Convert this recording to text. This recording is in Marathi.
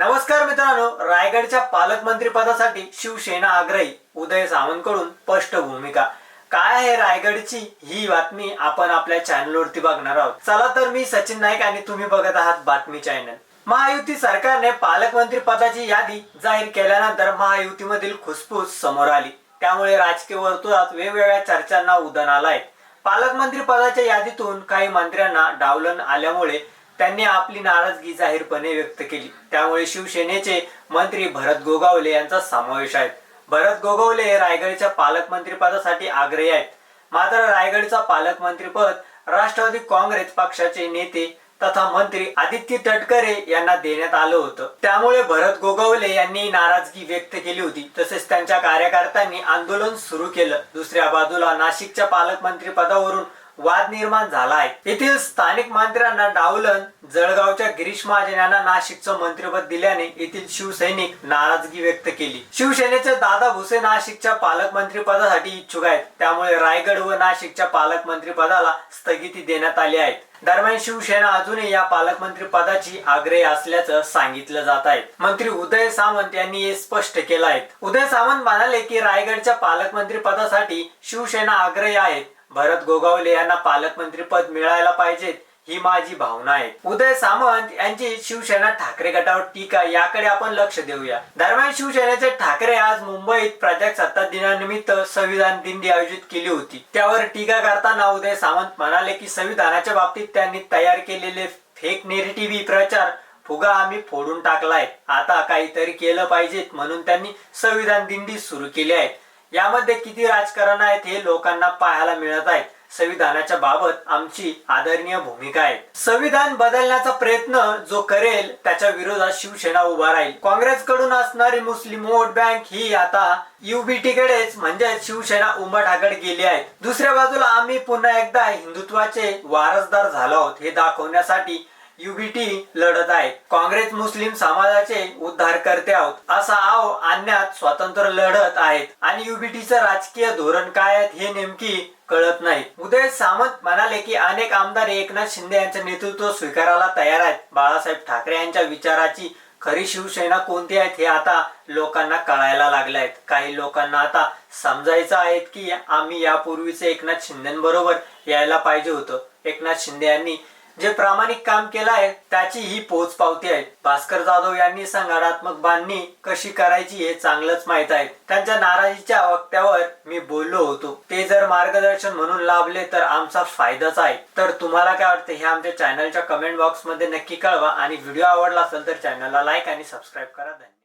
नमस्कार मित्रांनो रायगडच्या पालकमंत्री पदासाठी शिवसेना आग्रही उदय सावंतकडून स्पष्ट भूमिका काय आहे रायगडची ही बातमी? आपण आपल्या चॅनलवरती बघणार आहोत. चला तर मी सचिन नाईक आणि तुम्ही बघत आहात बातमी चॅनल महायुती सरकारने पालकमंत्री पदाची यादी जाहीर केल्यानंतर महायुतीमधील खुसफुस समोर आली. त्यामुळे राजकीय वर्तुळात वेगवेगळ्या चर्चांना उधाण आलाय. पालकमंत्री पदाच्या यादीतून काही मंत्र्यांना डावलन आल्यामुळे त्यांनी आपली नाराजगी जाहीरपणे व्यक्त केली. त्यामुळे शिवसेनेचे मंत्री भरत गोगावले यांचा समावेश आहे. भरत गोगावले हे रायगडच्या पालकमंत्री पदासाठी आग्रही आहेत. मात्र रायगडचा पालकमंत्रीपद राष्ट्रवादी काँग्रेस पक्षाचे नेते तथा मंत्री आदित्य तटकरे यांना देण्यात आलं होतं. त्यामुळे भरत गोगावले यांनी नाराजगी व्यक्त केली होती. तसेच त्यांच्या कार्यकर्त्यांनी आंदोलन सुरू केलं. दुसऱ्या बाजूला नाशिकच्या पालकमंत्री पदावरून वाद निर्माण झाला आहे येथील स्थानिक मंत्र्यांना डावलन जळगावच्या गिरीश महाजन यांना नाशिकचं मंत्रिपद दिल्याने येथील शिवसैनिक नाराजगी व्यक्त केली. शिवसेनेचे दादा भुसे नाशिकच्या पालकमंत्री पदासाठी इच्छुक आहेत. त्यामुळे रायगड व नाशिकच्या पालकमंत्री पदाला स्थगिती देण्यात आली आहे. दरम्यान शिवसेना अजूनही या पालकमंत्री पदाची आग्रही असल्याचं सांगितलं जात आहे. मंत्री उदय सामंत यांनी हे स्पष्ट केलं आहे. उदय सामंत म्हणाले की रायगडच्या पालकमंत्री पदासाठी शिवसेना आग्रही आहेत भरत गोगावले यांना पालकमंत्री पद मिळायला पाहिजेत ही माझी भावना आहे. उदय सामंत यांची शिवसेना ठाकरे गटावर टीका याकडे आपण लक्ष देऊया. दरम्यान शिवसेनेचे ठाकरे आज मुंबईत प्रजासत्ताक दिनानिमित्त संविधान दिंडी आयोजित केली होती. त्यावर टीका करताना उदय सामंत म्हणाले की संविधानाच्या बाबतीत त्यांनी तयार केलेले फेक नेरेटिव्ह प्रचार फुगा आम्ही फोडून टाकलाय. आता काहीतरी केलं पाहिजेत म्हणून त्यांनी संविधान दिंडी सुरू केली आहे. यामध्ये किती राजकारण आहेत हे लोकांना पाहायला मिळत आहे संविधानाच्या बाबत आमची आदरणीय भूमिका आहे. संविधान बदलण्याचा प्रयत्न जो करेल त्याच्या विरोधात शिवसेना उभा राहील. काँग्रेसकडून असणारी मुस्लिम वोट बँक ही आता युबीटी कडेच म्हणजे शिवसेना उंबरठाकडे गेली आहे. दुसऱ्या बाजूला आम्ही पुन्हा एकदा हिंदुत्वाचे वारसदार झालो आहोत हे दाखवण्यासाठी युबीटी लढत आहे. काँग्रेस मुस्लिम समाजाचे उद्धार करते आहोत. असा आव आणण्यात स्वतंत्र लढत आहेत. आणि युबीटीचं राजकीय धोरण काय आहे हे नेमकी कळत नाही. उदय सामंत म्हणाले की अनेक आमदार एकनाथ शिंदे यांचे नेतृत्व स्वीकारायला तयार आहेत. बाळासाहेब ठाकरे यांच्या विचाराची खरी शिवसेना कोणती आहेत हे आता लोकांना कळायला लागले आहेत. काही लोकांना आता समजायचं आहे की आम्ही यापूर्वीच एकनाथ शिंदेबरोबर यायला पाहिजे होतं. एकनाथ शिंदे यांनी जे प्रामाणिक काम केलं आहे त्याची ही पोच पावती आहे. भास्कर जाधव यांनी संघाडात्मक बांधणी कशी करायची हे चांगलंच माहीत आहे. त्यांच्या नाराजीच्या वक्त्यावर मी बोललो होतो. ते जर मार्गदर्शन म्हणून लाभले तर आमचा फायदाच आहे. तर तुम्हाला काय वाटतं हे आमच्या चॅनलच्या कमेंट बॉक्समध्ये नक्की कळवा आणि व्हिडिओ आवडला असेल तर चॅनलला लाईक आणि सबस्क्राईब करा. धन्यवाद.